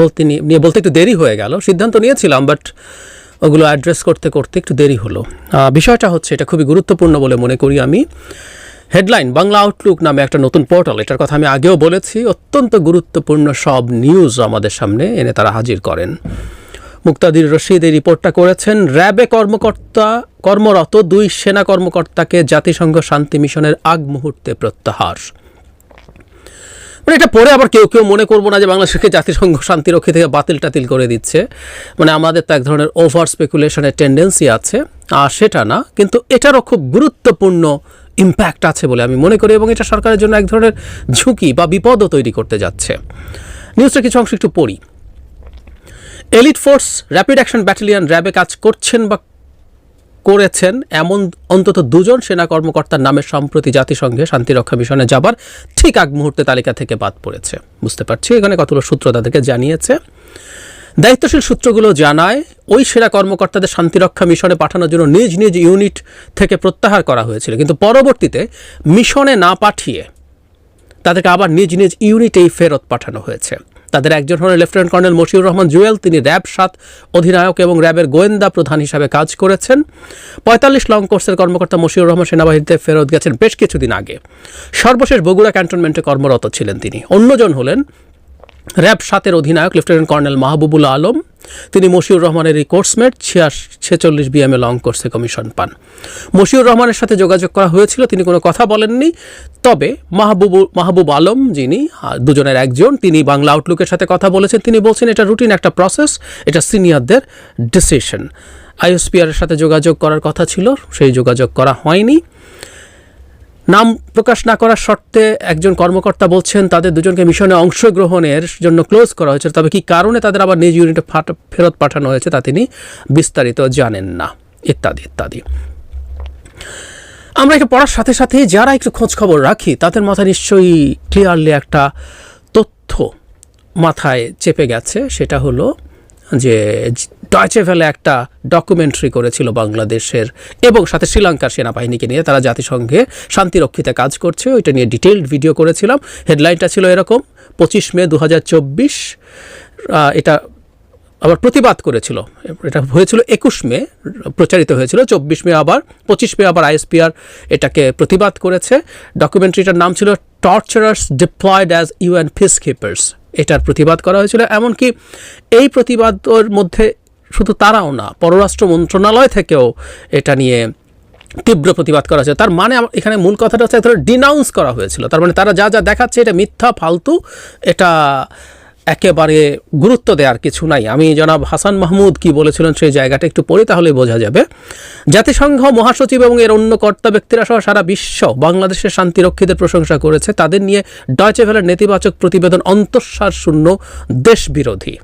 বলতে নিয়ে বলতে একটু দেরি হয়ে গেল, সিদ্ধান্ত নিয়েছিলাম বাট ওগুলো অ্যাড্রেস করতে করতে একটু দেরি হলো। বিষয়টা হচ্ছে, এটা খুবই গুরুত্বপূর্ণ বলে মনে করি আমি। হেডলাইন বাংলা আউটলুক নামে একটা নতুন পোর্টাল এটার কথা আমি আগেও বলেছি, অত্যন্ত গুরুত্বপূর্ণ সব নিউজ আমাদের সামনে এনে তারা হাজির করেন। মুক্তাদির রশিদ এই রিপোর্টটা করেছেন, র্যাবে কর্মকর্তা, কর্মরত দুই সেনা কর্মকর্তাকে জাতিসংঘ শান্তি মিশনের আগ মুহূর্তে প্রত্যাহার। মানে এটা পরে আবার কেউ কেউ মনে করব না যে বাংলাদেশকে জাতিসংঘ শান্তিরক্ষী থেকে বাতিল টাতিল করে দিচ্ছে। মানে আমাদের তো এক ধরনের ওভার স্পেকুলেশনের টেন্ডেন্সি আছে, আর সেটা না, কিন্তু এটারও খুব গুরুত্বপূর্ণ ইম্প্যাক্ট আছে বলে আমি মনে করি এবং এটা সরকারের জন্য এক ধরনের ঝুঁকি বা বিপদও তৈরি করতে যাচ্ছে। নিউজটা কিছু অংশ একটু পড়ি। Elite force rapid action battalion র্যাবে কাজ করছেন বা করেছেন এমন অন্তত দুজন সেনা কর্মকর্তার নামে সম্প্রতি জাতিসংঘে শান্তিরক্ষা মিশনে যাবার ঠিক আগ মুহূর্তে তালিকা থেকে বাদ পড়েছে। বুঝতে পারছি, এখানে কতগুলো সূত্র তাদেরকে জানিয়েছে। দায়িত্বশীল সূত্রগুলো জানায়, ওই সেনা কর্মকর্তাদের শান্তিরক্ষা মিশনে পাঠানোর জন্য নিজ নিজ ইউনিট থেকে প্রত্যাহার করা হয়েছিল। কিন্তু পরবর্তীতে মিশনে না পাঠিয়ে তাদেরকে আবার নিজ নিজ ইউনিটেই ফেরত পাঠানো হয়েছে। তাদের একজন হলেন লেফটেন্যান্ট কর্নেল মশিউর রহমান জুয়েল। তিনি র্যাব সাত অধিনায়ক এবং র্যাবের গোয়েন্দা প্রধান হিসাবে কাজ করেছেন। পঁয়তাল্লিশ লং কোর্সের কর্মকর্তা মশিউর রহমান সেনাবাহিনীতে ফেরত গেছেন বেশ কিছুদিন আগে। সর্বশেষ বগুড়া ক্যান্টনমেন্টে কর্মরত ছিলেন তিনি। অন্যজন হলেন র্যাব সাতের অধিনায়ক লেফটেন্যান্ট কর্নেল মাহবুবুল আলম, তিনি মশিউর রহমানের এই কোর্সমেট ছিয়াশ, ছেচল্লিশ বিএমএ লং কোর্সে কমিশন পান। মশিউর রহমানের সাথে যোগাযোগ করা হয়েছিল, তিনি কোনো কথা বলেননি। তবে মাহবুবু, মাহবুব আলম যিনি দুজনের একজন, তিনি বাংলা আউটলুকের সাথে কথা বলেছেন। তিনি বলছেন, এটা রুটিন একটা প্রসেস এটা সিনিয়রদের ডিসিশন আইএসপিআরের সাথে যোগাযোগ করার কথা ছিল, সেই যোগাযোগ করা হয়নি। নাম প্রকাশ না করার শর্তে একজন কর্মকর্তা বলছেন তাদের দুজনকে মিশনে অংশগ্রহণের জন্য ক্লোজ করা হয়েছে, তবে কি কারণে তাদের আবার নিজ ইউনিটে ফেরত পাঠানো হয়েছে তা তিনি বিস্তারিত জানেন না। ইত্যাদি ইত্যাদি। আমরা এটা পড়ার সাথে সাথে যারা একটু খোঁজ খবর রাখি, তাদের মাথায় নিশ্চয়ই ক্লিয়ারলি একটা তথ্য মাথায় চেপে গেছে, সেটা হলো যে ডয়চে ভ্যালে একটা ডকুমেন্টারি করেছিল বাংলাদেশের এবং সাথে শ্রীলঙ্কার সেনাবাহিনীকে নিয়ে তারা জাতিসংঘে শান্তিরক্ষিতে কাজ করছে। ওইটা নিয়ে ডিটেলড ভিডিও করেছিলাম। হেডলাইনটা ছিল এরকম, পঁচিশ মে দু হাজার চব্বিশ এটা আবার প্রতিবাদ করেছিল। এটা হয়েছিল একুশ মে, প্রচারিত হয়েছিল। চব্বিশ মে আবার, পঁচিশ মে আবার আইএসপিআর এটাকে প্রতিবাদ করেছে। ডকুমেন্টারিটার নাম ছিল torturers deployed as UN peace keepers এটার প্রতিবাদ করা হয়েছিল। এমনকি এই প্রতিবাদের মধ্যে শুধু তারাও না, পররাষ্ট্র মন্ত্রণালয় থেকেও এটা নিয়ে তীব্র প্রতিবাদ করা হয়েছে। তার মানে এখানে মূল কথাটা হচ্ছে ডিনাউন্স করা হয়েছিল। তার মানে তারা যা যা দেখাচ্ছে, এটা মিথ্যা, ফালতু, এটা একেবারে গুরুত্ব দেওয়ার কিছু নাই। আমি জনাব হাসান মাহমুদ কি বলেছিলেন সেই জায়গাটা একটু পড়ে, তাহলে বোঝা যাবে। জাতিসংঘ, মহাসচিব এবং এর অন্য কর্তা ব্যক্তিরা সহ সারা বিশ্ব বাংলাদেশের শান্তিরক্ষীদের প্রশংসা করেছে। তাদের নিয়ে ডয়চেভেলের নেতিবাচক প্রতিবেদন অন্তঃসার শূন্য দেশ বিরোধী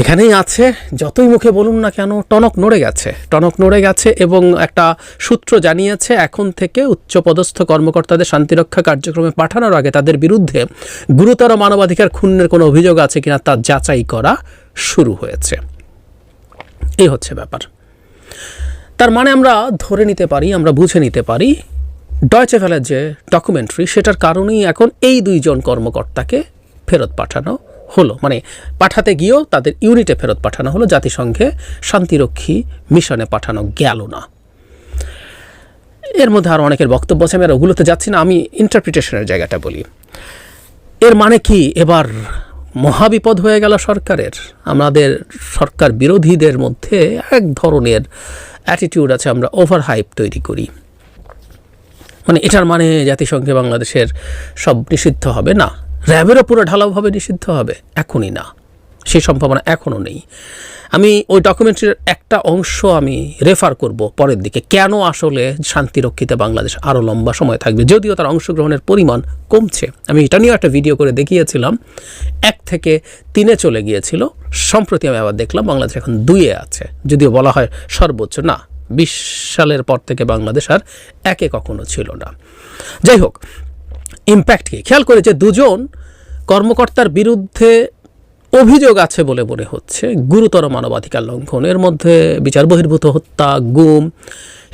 এখানেই আছে, যতই মুখে বলুন না কেন, টনক নড়ে গেছে। টনক নড়ে গেছে এবং একটা সূত্র জানিয়েছে, এখন থেকে উচ্চপদস্থ কর্মকর্তাদের শান্তিরক্ষা কার্যক্রমে পাঠানোর আগে তাদের বিরুদ্ধে গুরুতর মানবাধিকার ক্ষুণ্ণের কোনো অভিযোগ আছে কিনা তা যাচাই করা শুরু হয়েছে। এই হচ্ছে ব্যাপার। তার মানে আমরা ধরে নিতে পারি, আমরা বুঝে নিতে পারি ডয়চে যে ডকুমেন্টারি সেটার কারণেই এখন এই দুইজন কর্মকর্তাকে ফেরত পাঠানো হলো মানে পাঠাতে গিয়েও তাদের ইউনিটে ফেরত পাঠানো হলো, জাতিসংঘে শান্তিরক্ষী মিশনে পাঠানো গেল না। এর মধ্যে আরও অনেকের বক্তব্য আছে, আমি আর ওগুলোতে যাচ্ছি না, আমি ইন্টারপ্রিটেশনের জায়গাটা বলি। এর মানে কি? এবার মহাবিপদ হয়ে গেল সরকারের। আমাদের সরকার বিরোধীদের মধ্যে এক ধরনের অ্যাটিটিউড আছে, আমরা ওভার হাইপ তৈরি করি। মানে এটার মানে জাতিসংঘে বাংলাদেশের সব নিষিদ্ধ হবে না। র্যাবেরও পুরো ঢালাওভাবে নিষিদ্ধ হবে, এখনই না। সেই সম্ভাবনা এখনও নেই। আমি ওই ডকুমেন্টারির একটা অংশ আমি রেফার করব পরের দিকে। কেন আসলে শান্তিরক্ষিতে বাংলাদেশ আরও লম্বা সময় থাকবে? যদিও তার অংশগ্রহণের পরিমাণ কমছে। আমি এটা নিয়েও একটা ভিডিও করে দেখিয়েছিলাম। এক থেকে তিনে চলে গিয়েছিল। সম্প্রতি আমি আবার দেখলাম বাংলাদেশ এখন দুইয়ে আছে। যদিও বলা হয় সর্বোচ্চ না, বিশ সালের পর থেকে বাংলাদেশ আর একে কখনো ছিল না। যাই হোক ইম্প্যাক্ট কি খেয়াল করে যে দুজন কর্মকর্তার বিরুদ্ধে অভিযোগ আছে বলে মনে হচ্ছে। গুরুতর মানবাধিকার লঙ্ঘন। এর মধ্যে বিচার বহির্ভূত হত্যা, গুম,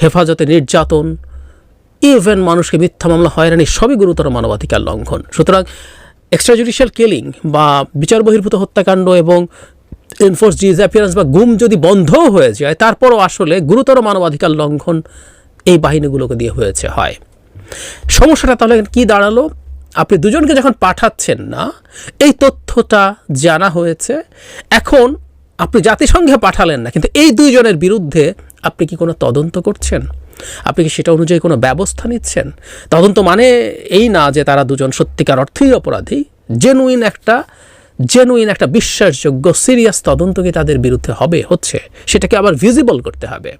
হেফাজতে নির্যাতন ইভেন মানুষকে মিথ্যা মামলা, হয়রানি, সবই গুরুতর মানবাধিকার লঙ্ঘন। সুতরাং এক্সট্রা জুডিশিয়াল কিলিং বা বিচার বহির্ভূত হত্যাকাণ্ড এবং এনফোর্স ডিসঅ্যাপিয়ারেন্স বা গুম যদি বন্ধও হয়ে যায়, তারপরও আসলে গুরুতর মানবাধিকার লঙ্ঘন এই বাহিনীগুলোকে দিয়ে হয়েছে, হয়। সমস্যাটা তাহলে কি দাঁড়াল? আপনি দুজনকে যখন পাঠাচ্ছেন না, এই তথ্যটা জানা হয়েছে। এখন আপনি জাতিসংঘে পাঠালেন না, কিন্তু এই দুইজনের বিরুদ্ধে আপনি কি কোনো তদন্ত করছেন? আপনি কি সেটা অনুযায়ী কোনো ব্যবস্থা নিচ্ছেন? তদন্ত মানে এই না যে তারা দুজন সত্যিকার অর্থেই অপরাধী। জেনুইন একটা জেনুইন একটা বিশ্বাসযোগ্য সিরিয়াস তদন্ত কি তাদের বিরুদ্ধে হবে, হচ্ছে? সেটাকে আবার ভিজিবল করতে হবে।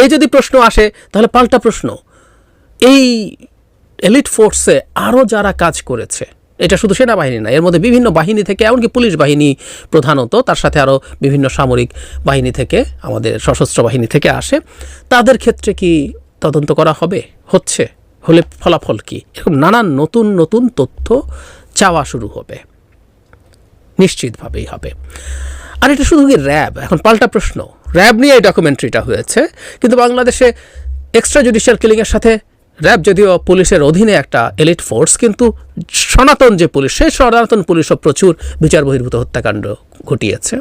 এই যদি প্রশ্ন আসে, তাহলে পাল্টা প্রশ্ন। এই এলিট ফোর্সে আরও যারা কাজ করেছে, এটা শুধু সেনাবাহিনী না, এর মধ্যে বিভিন্ন বাহিনী থেকে, এমনকি পুলিশ বাহিনী প্রধানত, তার সাথে আরও বিভিন্ন সামরিক বাহিনী থেকে, আমাদের সশস্ত্র বাহিনী থেকে আসে। তাদের ক্ষেত্রে কি তদন্ত করা হবে? হচ্ছে? হলে ফলাফল কি? এরকম নানান নতুন নতুন তথ্য চাওয়া শুরু হবে। নিশ্চিতভাবেই হবে। আর এটা শুধু কি র্যাব? এখন পাল্টা প্রশ্ন। র্যাব নিয়ে এই ডকুমেন্টারিটা হয়েছে, কিন্তু বাংলাদেশে এক্সট্রা জুডিশিয়াল কিলিংয়ের সাথে র্যাব যদিও পুলিশের অধীনে একটা এলিট ফোর্স, কিন্তু সনাতন যে পুলিশ, সেই সনাতন পুলিশও প্রচুর বিচার বহির্ভূত হত্যাকাণ্ড ঘটিয়েছে।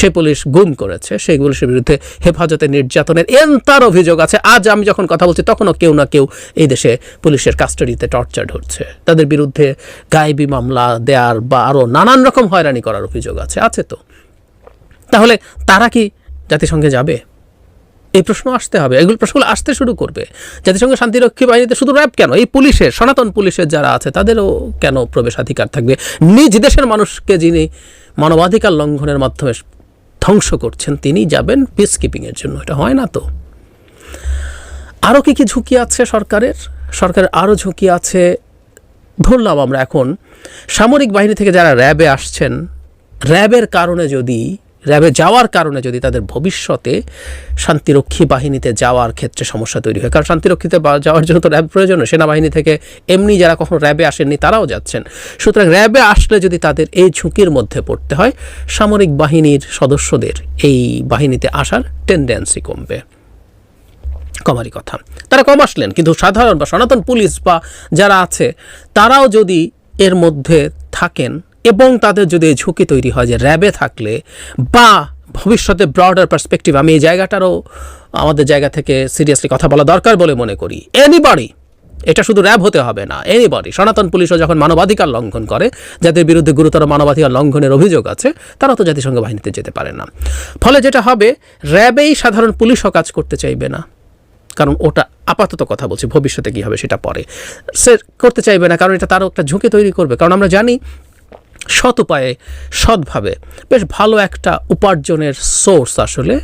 সে পুলিশ গুম করেছে, সেই পুলিশের বিরুদ্ধে হেফাজতে নির্যাতনের এন্তার অভিযোগ আছে। আজ আমি যখন কথা বলছি, তখনও কেউ না কেউ এই দেশে পুলিশের কাস্টাডিতে টর্চার হচ্ছে তাদের বিরুদ্ধে গায়েবী মামলা দেওয়ার বা আরও নানান রকম হয়রানি করার অভিযোগ আছে আছে তো। তাহলে তারা কি জাতিসংঘে যাবে? এই প্রশ্ন আসতে হবে। এগুলো প্রশ্নগুলো আসতে শুরু করবে। জাতিসংঘ শান্তিরক্ষী বাহিনীতে শুধু র্যাব কেন? এই পুলিশের, সনাতন পুলিশের যারা আছে, তাদেরও কেন প্রবেশাধিকার থাকবে? নিজ দেশের মানুষকে যিনি মানবাধিকার লঙ্ঘনের মাধ্যমে ধ্বংস করছেন, তিনি যাবেন পিস কিপিংয়ের জন্য। এটা হয় না তো? আরও কি কি ঝুঁকি আছে সরকারের? সরকারের আরও ঝুঁকি আছে। ধরলাম আমরা এখন, সামরিক বাহিনী থেকে যারা র্যাবে আসছেন, র্যাবের কারণে যদি র্যাবে যাওয়ার কারণে যদি তাদের ভবিষ্যতে শান্তিরক্ষী বাহিনীতে যাওয়ার ক্ষেত্রে সমস্যা তৈরি হয়। কারণ শান্তিরক্ষীতে যাওয়ার জন্য তো র্যাব প্রয়োজন সেনাবাহিনী থেকে এমনি যারা কখনো র্যাবে আসেননি তারাও যাচ্ছেন। সুতরাং র্যাবে আসলে যদি তাদের এই ঝুঁকির মধ্যে পড়তে হয়, সামরিক বাহিনীর সদস্যদের এই বাহিনীতে আসার টেন্ডেন্সি কমবে। কমারই কথা। তারা কম আসলেন, কিন্তু সাধারণ বা সনাতন পুলিশ বা যারা আছে, তারাও যদি এর মধ্যে থাকেন এবং তাদের যদি ঝুঁকি তৈরি হয় যে র্যাবে থাকলে বা ভবিষ্যতে ব্রডার পার্সপেক্টিভ আমি এই জায়গাটারও, আমাদের জায়গা থেকে সিরিয়াসলি কথা বলা দরকার বলে মনে করি। এনিবাডি এটা শুধু র্যাব হতে হবে না এনিবডি সনাতন পুলিশও যখন মানবাধিকার লঙ্ঘন করে, যাদের বিরুদ্ধে গুরুতর মানবাধিকার লঙ্ঘনের অভিযোগ আছে, তারা তো জাতিসংঘ বাহিনীতে যেতে পারে না। ফলে যেটা হবে, র্যাবেই সাধারণ পুলিশও কাজ করতে চাইবে না। কারণ ওটা আপাতত কথা বলছি, ভবিষ্যতে কী হবে সেটা পরে। সে করতে চাইবে না, কারণ এটা তারও একটা ঝুঁকি তৈরি করবে। কারণ আমরা জানি সৎ উপায়ে, সৎভাবে। বেশ ভালো একটা উপার্জনের সোর্স আসলে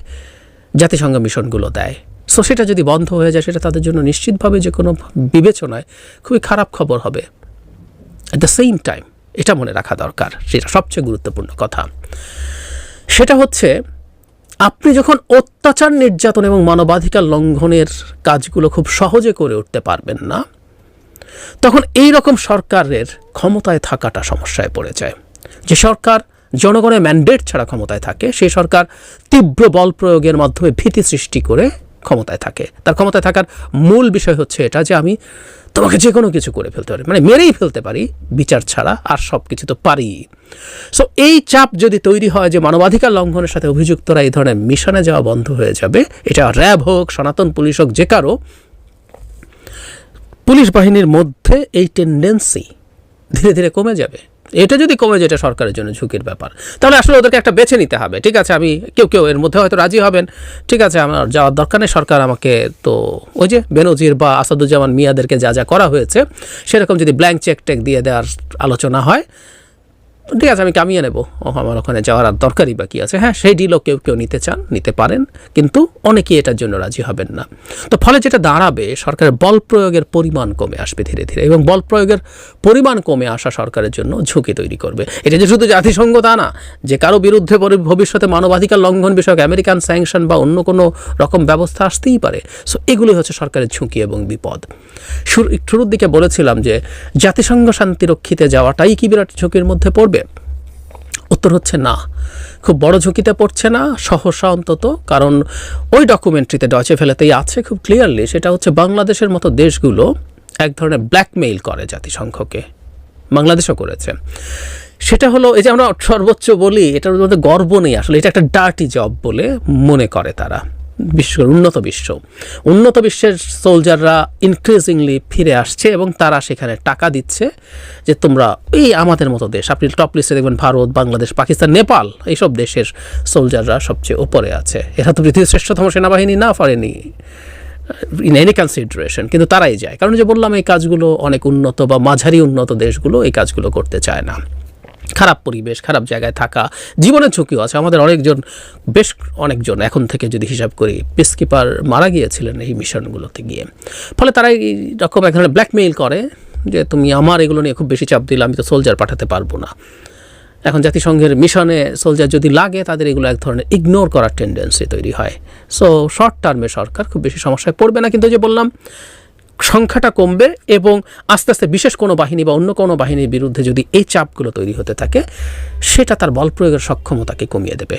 জাতিসংঘ মিশনগুলো দেয়। সো সেটা যদি বন্ধ হয়ে যায়, সেটা তাদের জন্য নিশ্চিতভাবে যে কোনো বিবেচনায় খুবই খারাপ খবর হবে। অ্যাট দ্য সেম টাইম এটা মনে রাখা দরকার, সেটা সবচেয়ে গুরুত্বপূর্ণ কথা। সেটা হচ্ছে, আপনি যখন অত্যাচার, নির্যাতন এবং মানবাধিকার লঙ্ঘনের কাজগুলো খুব সহজে করে উঠতে পারবেন না তখন এই রকম সরকারের ক্ষমতায় থাকাটা সমস্যায় পড়ে যায়। যে সরকার জনগণের ম্যান্ডেট ছাড়া ক্ষমতায় থাকে সেই সরকার তীব্র বল প্রয়োগের মাধ্যমে ভীতি সৃষ্টি করে ক্ষমতায় থাকে। তার ক্ষমতায় থাকার মূল বিষয় হচ্ছে এটা যে আমি তোমাকে যে কোনো কিছু করে ফেলতে পারি মানে মেরেই ফেলতে পারি, বিচার ছাড়া আর সব কিছু তো পারি। সো এই চাপ যদি তৈরি হয় যে মানবাধিকার লঙ্ঘনের সাথে অভিযুক্তরা এই ধরনের মিশনে যাওয়া বন্ধ হয়ে যাবে, এটা র্যাব হোক, সনাতন পুলিশ হোক, যে কারও পুলিশ বাহিনীর মধ্যে এই টেন্ডেন্সি ধীরে ধীরে কমে যাবে। এটা যদি কমে যেটা সরকারের জন্য ঝুঁকির ব্যাপার। তাহলে আসলে ওদেরকে একটা বেছে নিতে হবে। ঠিক আছে, আমি কেউ কেউ এর মধ্যে হয়তো রাজি হবেন। ঠিক আছে, আমার যাওয়ার দরকার নেই। সরকার আমাকে তো ওই যে বেনজির বা আসাদুজ্জামান মিয়াদেরকে যা যা করা হয়েছে, সেরকম যদি ব্ল্যাঙ্ক চেক টেক দিয়ে দেওয়ার আলোচনা হয় ঠিক আছে, আমি কামিয়ে নেব। ও আমার ওখানে যাওয়ার আর দরকারই বাকি আছে। হ্যাঁ সেই ডিলও কেউ কেউ নিতে চান, নিতে পারেন, কিন্তু অনেকেই এটার জন্য রাজি হবেন না। তো ফলে যেটা দাঁড়াবে, সরকারের বল প্রয়োগের পরিমাণ কমে আসবে ধীরে ধীরে এবং বল প্রয়োগের পরিমাণ কমে আসা সরকারের জন্য ঝুঁকি তৈরি করবে। এটা যে শুধু জাতিসংঘ তা না, যে কারও বিরুদ্ধে ভবিষ্যতে মানবাধিকার লঙ্ঘন বিষয়ক আমেরিকান স্যাংশন বা অন্য কোনো রকম ব্যবস্থা আসতেই পারে। সো এগুলোই হচ্ছে সরকারের ঝুঁকি এবং বিপদ। শুরু, শুরুর দিকে বলেছিলাম যে, জাতিসংঘ শান্তিরক্ষীতে যাওয়াটাই কি বিরাট ঝুঁকির মধ্যে পড়বে? উত্তর হচ্ছে না। খুব বড় ঝুঁকিতে পড়ছে না, সহসা অন্তত, কারণ ওই ডকুমেন্টারিতে ডচে ফেলাতেই আছে খুব ক্লিয়ারলি সেটা হচ্ছে বাংলাদেশের মতো দেশগুলো এক ধরনের ব্ল্যাকমেইল করে জাতিসংঘকে। বাংলাদেশও করেছে। সেটা হলো, এই যে আমরা সর্বোচ্চ বলি, এটার মধ্যে গর্ব নেই আসলে, এটা একটা ডার্টি জব বলে মনে করে তারা। বিশ্ব উন্নত বিশ্ব। উন্নত বিশ্বের সোলজাররা ইনক্রিজিংলি ফিরে আসছে এবং তারা সেখানে টাকা দিচ্ছে যে তোমরা এই আমাদের মতো দেশ, আপনি টপ লিস্টে দেখবেন ভারত, বাংলাদেশ, পাকিস্তান, নেপাল, এইসব দেশের সোলজাররা সবচেয়ে ওপরে আছে। এরা তো পৃথিবীর শ্রেষ্ঠতম সেনাবাহিনী না পারেনি ইন এনি কনসিডারেশন কিন্তু তারাই যায়। কারণ যে বললাম, এই কাজগুলো অনেক উন্নত বা মাঝারি উন্নত দেশগুলো এই কাজগুলো করতে চায় না। খারাপ পরিবেশ, খারাপ জায়গায় থাকা, জীবনের ঝুঁকিও আছে। আমাদের অনেকজন, বেশ অনেকজন এখন থেকে যদি হিসাব করি পিসকিপার মারা গিয়েছিলেন এই মিশনগুলোতে গিয়ে। ফলে তারা এই রকম এক ধরনের ব্ল্যাকমেইল করে যে, তুমি আমার এগুলো নিয়ে খুব বেশি চাপ দিলে আমি তো সোলজার পাঠাতে পারব না। এখন জাতিসংঘের মিশনে সোলজার যদি লাগে, তাদের এগুলো এক ধরনের ইগনোর করার টেন্ডেন্সি তৈরি হয়। সো শর্ট টার্মে সরকার খুব বেশি সমস্যায় পড়বে না। কিন্তু যে বললাম সংখ্যাটা কমবে এবং আস্তে আস্তে বিশেষ কোনো বাহিনী বা অন্য কোনো বাহিনীর বিরুদ্ধে যদি এই চাপগুলো তৈরি হতে থাকে, সেটা তার বল প্রয়োগের সক্ষমতাকে কমিয়ে দেবে।